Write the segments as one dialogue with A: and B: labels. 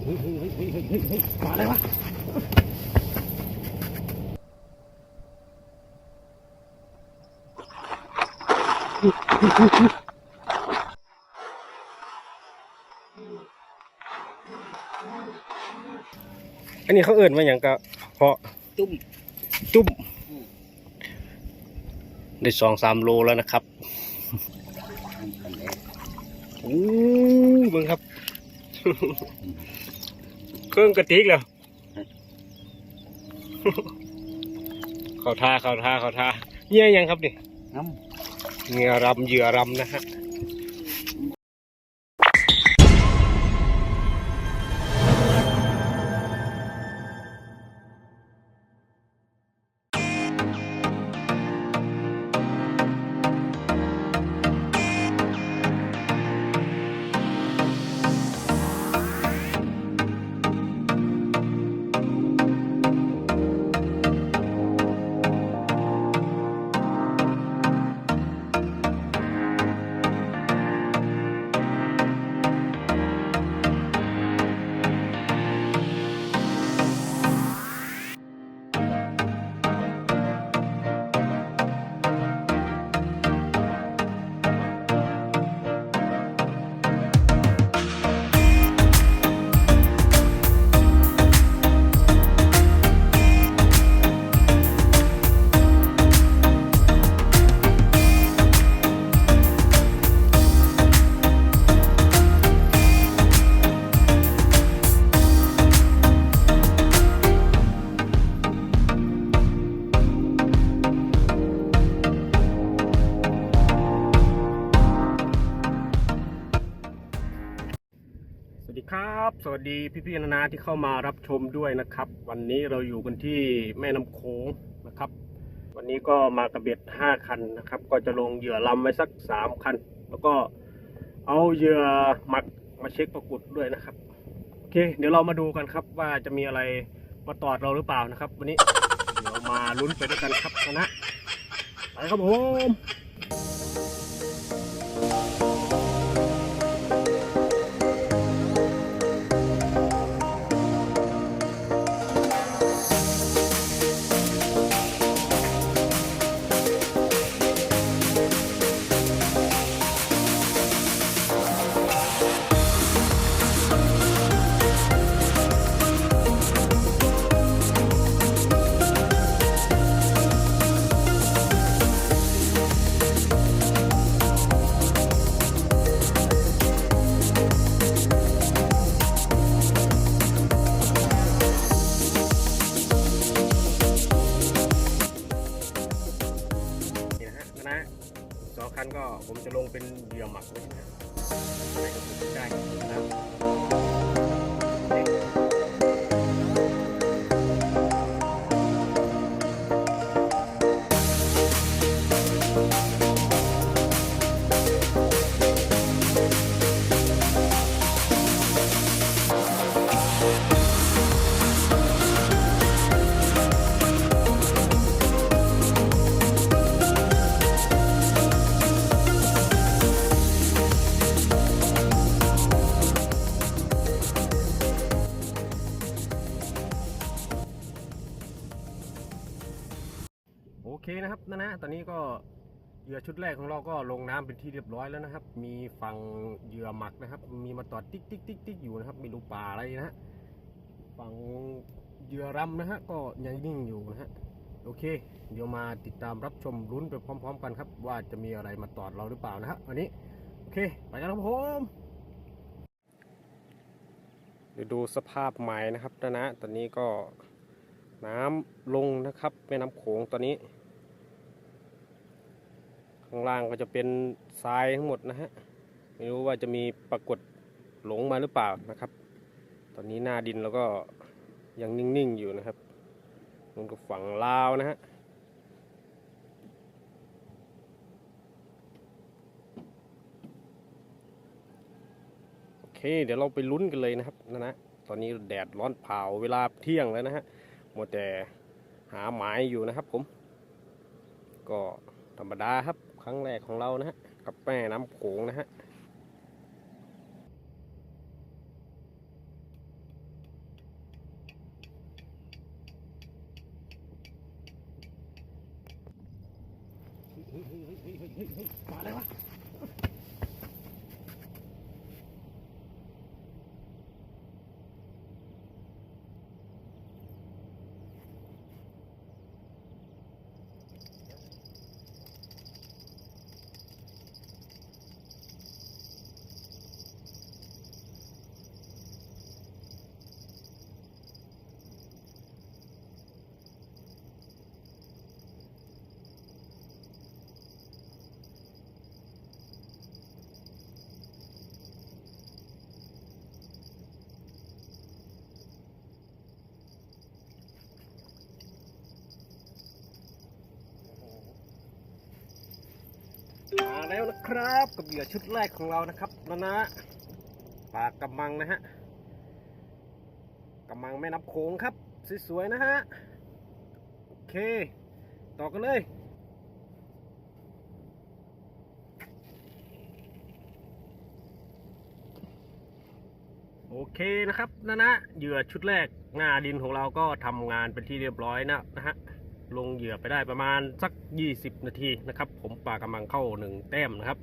A: เฮ้ยเฮ้ยวะอันนี้เขาเอิ่นมาอย่างก็เพาะ
B: จุ่ม
A: จุ่มได้สองสามโลแล้วนะครับโอ้เบิ่งครับ เครื่องกระติกแล้วเขาท่าเขาท่าเขาท่าเงี้ยยังครับนี่
B: น้
A: เหงื่อรำเหยื่อรำนะฮะ สดีครับสวัสดีพี่ๆนานาที่เข้ามารับชมด้วยนะครับ วันนี้เราอยู่กันที่แม่น้ำโขงนะครับ วันนี้ก็มากระเบ็ดห้าคันนะครับ ก็จะลงเหยื่อลำไว้สักสามคัน แล้วก็เอาเหยื่อหมักมาเช็คประกุดด้วยนะครับโอเค เดี๋ยวเรามาดูกันครับว่าจะมีอะไรมาตอดเราหรือเปล่านะครับ วันนี้เดี๋ยวมาลุ้นไปด้วยกันครับนะไปครับผม ผมจะลงเป็นเหยื่อหมักไว้นะได้ครับ เคนะครับนะนะตอนนี้ก็เหยื่อชุดแรกของเราก็ลงน้ำเป็นที่เรียบร้อยแล้วนะครับ มีฝั่งเหยื่อหมักนะครับ มีมาตอดติ๊กติ๊กติ๊กติ๊กอยู่นะครับไม่รู้ปลาอะไรนะฮะฝั่งเหยื่อรำนะฮะก็ยังนิ่งอยู่นะฮะโอเค เดี๋ยวมาติดตามรับชมลุ้นไปพร้อม ๆ กันครับ ว่าจะมีอะไรมาตอดเราหรือเปล่านะฮะวันนี้โอเค ไปกันครับผมเดี๋ยวดูสภาพใหม่นะครับนะนะตอนนี้ก็น้ำลงนะครับแม่น้ำโขงตอนนี้ ข้างล่างก็จะเป็นทรายทั้งหมดนะฮะไม่รู้ว่าจะมีปรากฏหลงมาหรือเปล่านะครับ ตอนนี้หน้าดินแล้วก็ยังนิ่งๆอยู่นะครับมันก็ฝั่งลาวนะฮะโอเค เดี๋ยวเราไปลุ้นกันเลยนะครับนะนะตอนนี้แดดร้อนเผาเวลาเที่ยงแล้วนะฮะหมัวแต่หาหมายอยู่นะครับผม ก็ธรรมดาครับ ครั้งแรกของเรานะฮะ กับแม่น้ำโขงนะฮะมาเลยวะ ครับกับเหยื่อชุดแรกของเรานะครับนะนะปลากำมังนะฮะกำมังแม่น้ำโขงครับสวยๆนะฮะโอเค ต่อกันเลยโอเคนะครับนะนะเหยื่อชุดแรกหน้าดินของเราก็ทำงานเป็นที่เรียบร้อยนะนะฮะ ลงเหยื่อไปได้ประมาณสัก 20 นาทีนะครับ ผมปลากำลังเข้าหนึ่งแต้มนะครับ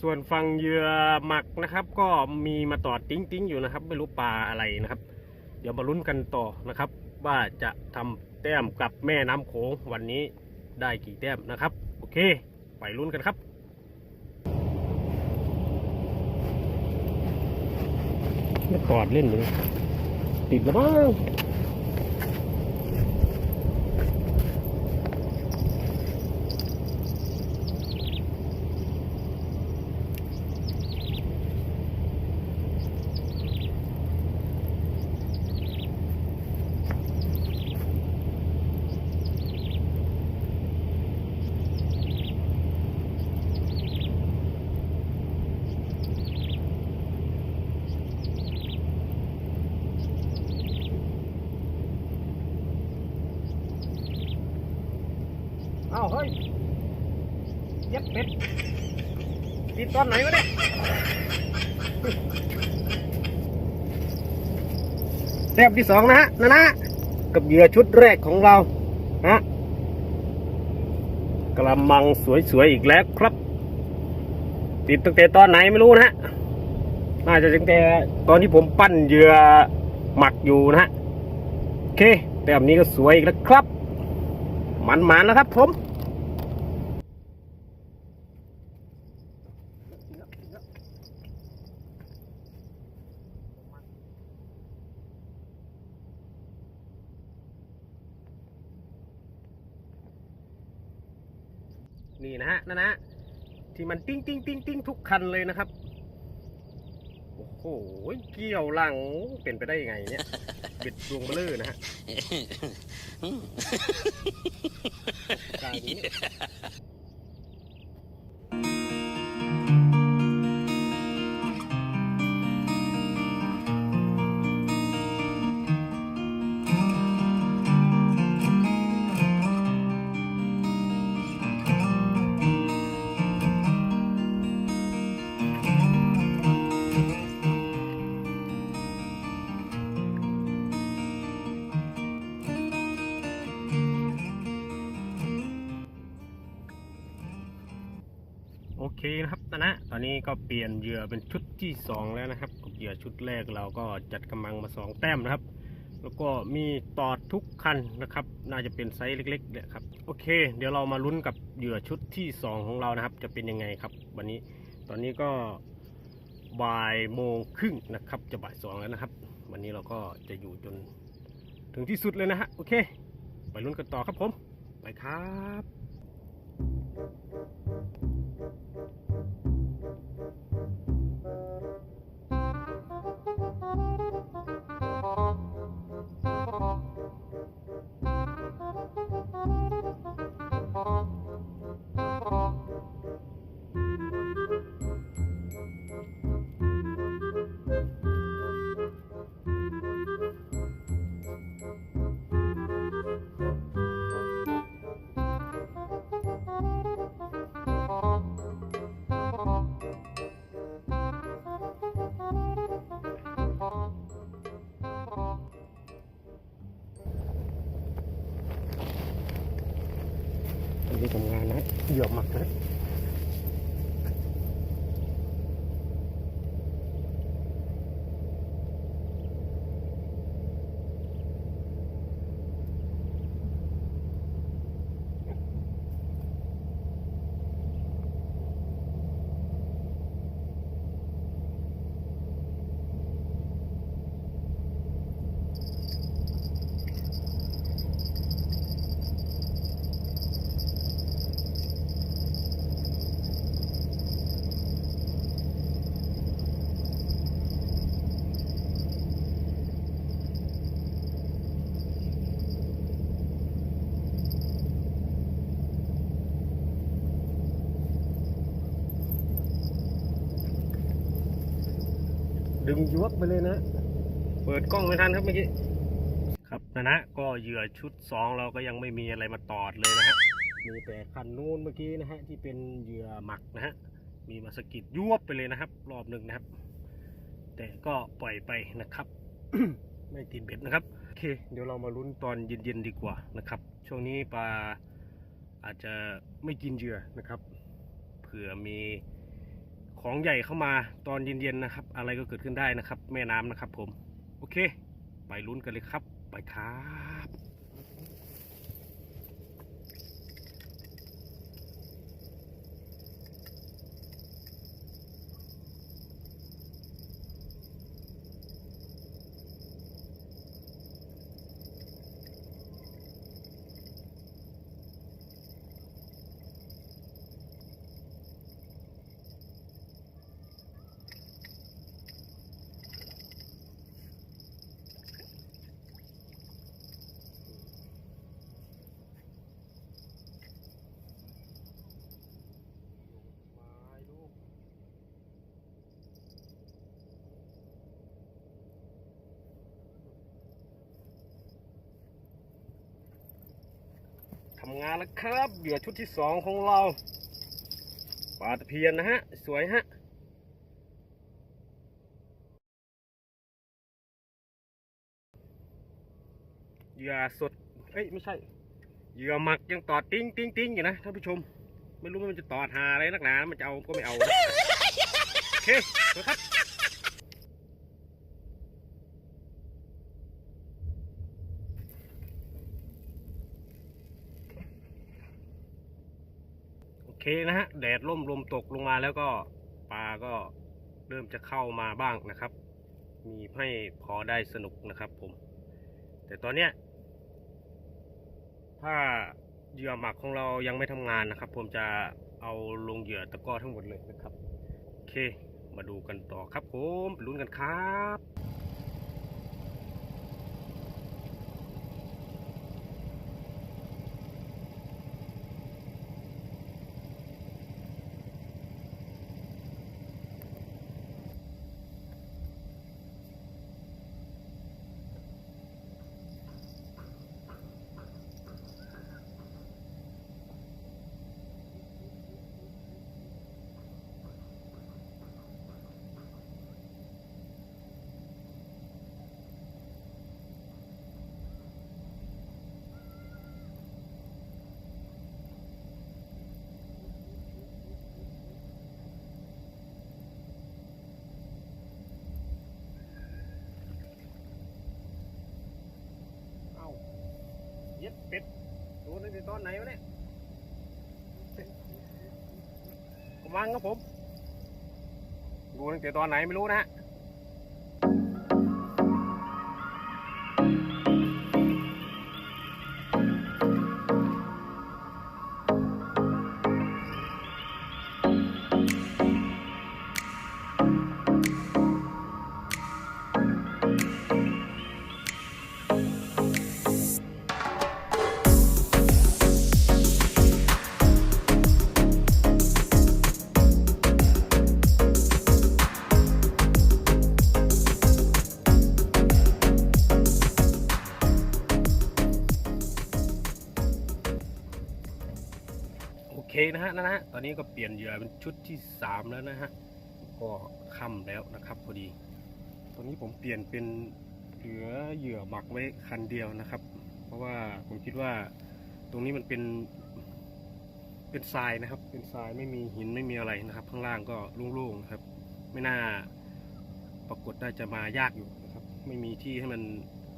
A: ส่วนฝั่งเหยื่อหมักนะครับ ก็มีมาตอดติ้งติ้งๆอยู่นะครับ ไม่รู้ปลาอะไรนะครับ เดี๋ยวมาลุ้นกันต่อนะครับ ว่าจะทำแต้มกับแม่น้ำโขงวันนี้ได้กี่แต้มนะครับ โอเค ไปลุ้นกันครับไม่กอดเล่นเลยติดแล้วมั้ง เย็ดติดตอนไหนวะเนี่ยแต้มที่สองนะฮะนะนะกับเหยื่อชุดแรกของเราฮะกระมังสวยๆอีกแล้วครับ ติดตั้งแต่ตอนไหนไม่รู้นะฮะน่าจะตั้งแต่ตอนที่ผมปั้นเหยื่อหมักอยู่นะฮะโอเคแต้มนี้ก็สวยอีกแล้วครับ มันๆนแล้วครับผม นี่นะฮะนั่นนะ ที่มัน ติ้งติ้งติ้งติ้งทุกคันเลยนะครับ โอ้โห เกี่ยวหลังเป็นไปได้ยังไงเนี่ยเบ็ดดวงเบลอนะฮะกลางนี้ โอเคนะครับนะนะตอนนี้ก็เปลี่ยนเหยื่อเป็นชุดที่สองแล้วนะครับกับเหยื่อชุดแรกเราก็จัดกำลังมาสองแต้มนะครับ แล้วก็มีตอดทุกคันนะครับ น่าจะเป็นไซส์เล็กๆเนี่ยครับโอเค เดี๋ยวเรามาลุ้นกับเหยื่อชุดที่สองของเรานะครับ จะเป็นยังไงครับ วันนี้ตอนนี้ก็บ่ายโมงครึ่งนะครับ จะบ่ายสองแล้วนะครับ วันนี้เราก็จะอยู่จนถึงที่สุดเลยนะฮะโอเค ไปลุ้นกันต่อครับผมไปครับ Thank you. ดึงยวบไปเลยนะ เปิดกล้องไม่ทันครับเมื่อกี้ ครับนะนะก็เหยื่อชุดสองเราก็ยังไม่มีอะไรมาตอดเลยนะฮะ มีแต่คันนู้นเมื่อกี้นะฮะที่เป็นเหยื่อหมักนะฮะ มีมาสกิดยวบไปเลยนะครับ รอบหนึ่งนะครับ แต่ก็ปล่อยไปนะครับ ไม่ติดเบ็ดนะครับ โอเค เดี๋ยวเรามาลุ้นตอนเย็นๆดีกว่านะครับ ช่วงนี้ปลาอาจจะไม่กินเหยื่อนะครับ เผื่อมี ของใหญ่เข้ามาตอนเย็นๆนะครับ อะไรก็เกิดขึ้นได้นะครับ แม่น้ำนะครับผม โอเค ไปลุ้นกันเลยครับ ไปครับ แล้วครับเหยื่อชุดที่สองของเราปลาตะเพียนนะฮะ สวยฮะเหยื่อสด เอ้ย ไม่ใช่เหยื่อหมักยังตอดติ้งติ้งติ้งอยู่นะท่านผู้ชม ไม่รู้ว่ามันจะตอดหาอะไรนักหนา มันจะเอาก็ไม่เอา โอเคครับ เคนะฮะ แดดร่มลมตกลงมาแล้วก็ปลาก็เริ่มจะเข้ามาบ้างนะครับ มีให้พอได้สนุกนะครับผม แต่ตอนเนี้ยถ้าเหยื่อหมักของเรายังไม่ทำงานนะครับ ผมจะเอาลงเหยื่อตะก้อทั้งหมดเลยนะครับ โอเค มาดูกันต่อครับผมลุ้นกันครับ ดเป็ดดูนั่นเป็นตอนไหนวะเนี่ยกำลังครับผม ดูตั้งแต่ตอนไหนไม่รู้นะฮะ นะฮะนะฮะตอนนี้ก็เปลี่ยนเหยื่อเป็นชุดที่สามแล้วนะฮะก็ค่ำแล้วนะครับพอดี ตอนนี้ผมเปลี่ยนเป็นเหลือเหยื่อหมักไว้คันเดียวนะครับ เพราะว่าผมคิดว่าตรงนี้มันเป็นเป็นทรายนะครับ เป็นทรายไม่มีหินไม่มีอะไรนะครับ ข้างล่างก็โล่งๆนะครับ ไม่น่าปรากฏน่าจะมายากอยู่นะครับ ไม่มีที่ให้มัน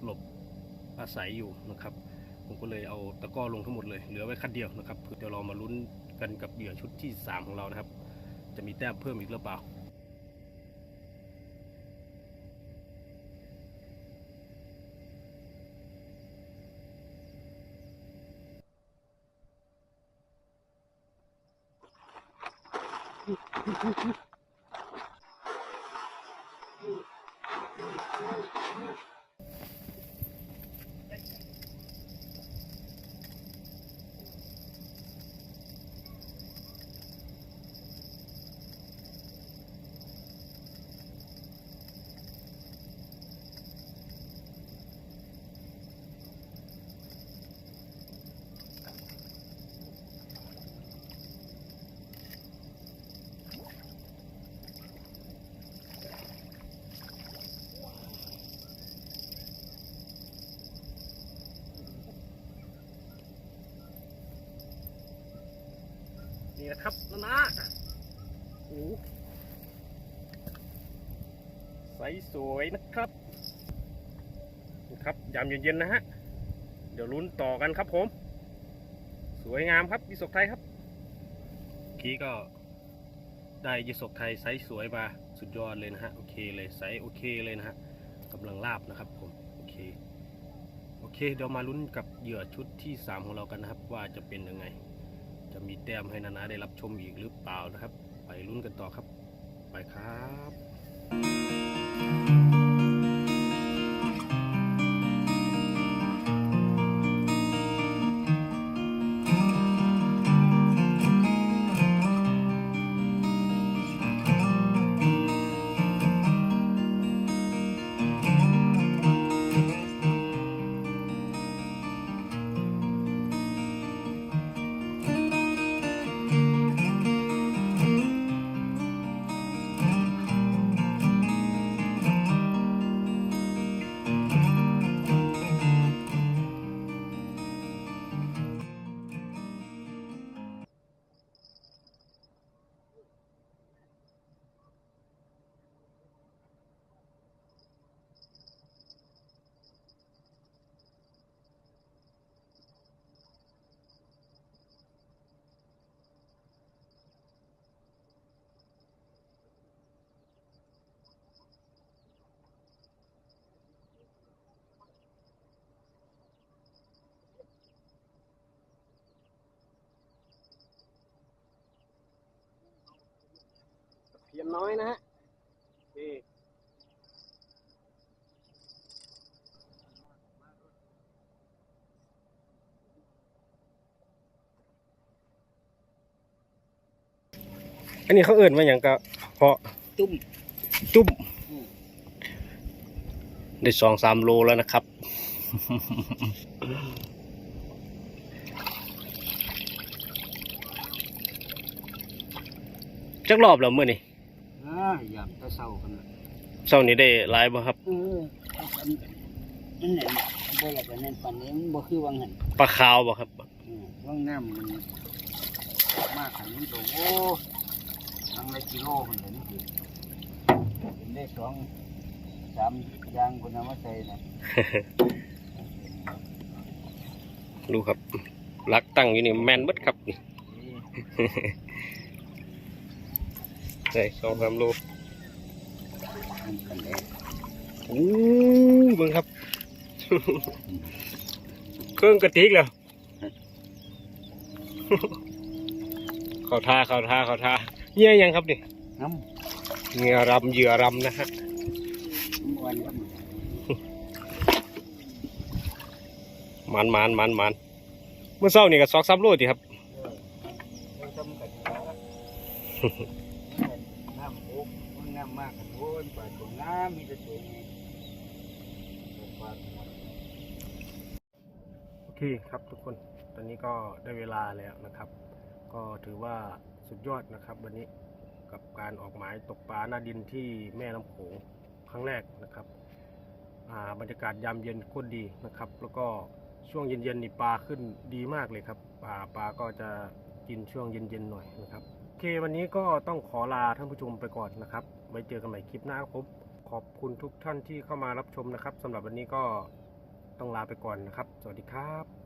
A: หลบอาศัยอยู่นะครับ ผมก็เลยเอาตะก้อลงทั้งหมดเลย เหลือไว้คันเดียวนะครับเดี๋ยวเรามาลุ้น กันกับเหยื่อชุดที่ 3 ของเรานะครับ จะมีแต้มเพิ่มอีกหรือเปล่าโนี่นะครับนะนะโอ้ใสสวยนะครับนะครับยามเย็นๆนะฮะ เดี๋ยวลุ้นต่อกันครับผม สวยงามครับยิสกไทยครับกี้ก็ได้ยิสกไทยไซส์สวยมาสุดยอดเลยนะฮะโอเคเลยไซส์โอเคเลยนะฮะกำลังลาบนะครับผมโอเคโอเคเดี๋ยวมาลุ้นกับเหยื่อชุดที่ 3 ของเรากันนะครับ ว่าจะเป็นยังไง จะมีแต้มให้นานาได้รับชมอีกหรือเปล่านะครับ ไปลุ้นกันต่อครับ ไปครับ เพียนน้อยนะฮะนี่อันนี้เขาเอิ่นมาอย่างก็เพาะ
B: ตุ้ม
A: จุ้ม
B: อืม
A: ได้สองสามโลแล้วนะครับ จักรอบแล้วเมื่อนี่
B: อ่าอยากจะเศร้ากันน่ะ
A: เช้านี้ได้หลายบ่ครับ
B: เออมันมันเนี่ยบ่อยากจะเน้นปันนี้มันบ่คือวังหัน
A: ปลาขาวบ่ครับ
B: อืมว่างน้ำมันมากขันนี้ตัวโอ้ลังละกิโลคนเดียวนี่คือเป็นได้สองสามอยางคนเอามาใส่นะ
A: ดูครับลักตั้งอยู่นี่แมนเบิดครับ นี่ ได้สองสามโล
B: มันกันเอง
A: โอ้เบิ่งครับ เครื่องกระติกแล้วเขาท่าเขาท่าเขาท่าเงี้ยยังครับนี่
B: น้
A: เหงื่อรำเหยื่อรำนะฮะำ
B: วันก็มัน
A: มันมันมันมันเมื่อเช้านี่ก็สองสามโลติครับ
B: เราทำกันน้ำโอ๊กมันน้ำมากกันโอ้ยปลาตัวน้ำมีแต่สวยงปลา
A: โอเคครับทุกคน ตอนนี้ก็ได้เวลาแล้วนะครับ ก็ถือว่าสุดยอดนะครับวันนี้กับการออกหมายตกปลาหน้าดินที่แม่น้ำโขงครั้งแรกนะครับอ่าบรรยากาศยามเย็นโคตรดีนะครับ แล้วก็ช่วงเย็นๆนี่ปลาขึ้นดีมากเลยครับปลาปลาก็จะกินช่วงเย็นๆหน่อยนะครับโอเควันนี้ก็ต้องขอลาท่านผู้ชมไปก่อนนะครับ ไว้เจอกันใหม่คลิปหน้าครับผมขอบคุณทุกท่านที่เข้ามารับชมนะครับสำหรับวันนี้ก็ต้องลาไปก่อนนะครับ สวัสดีครับ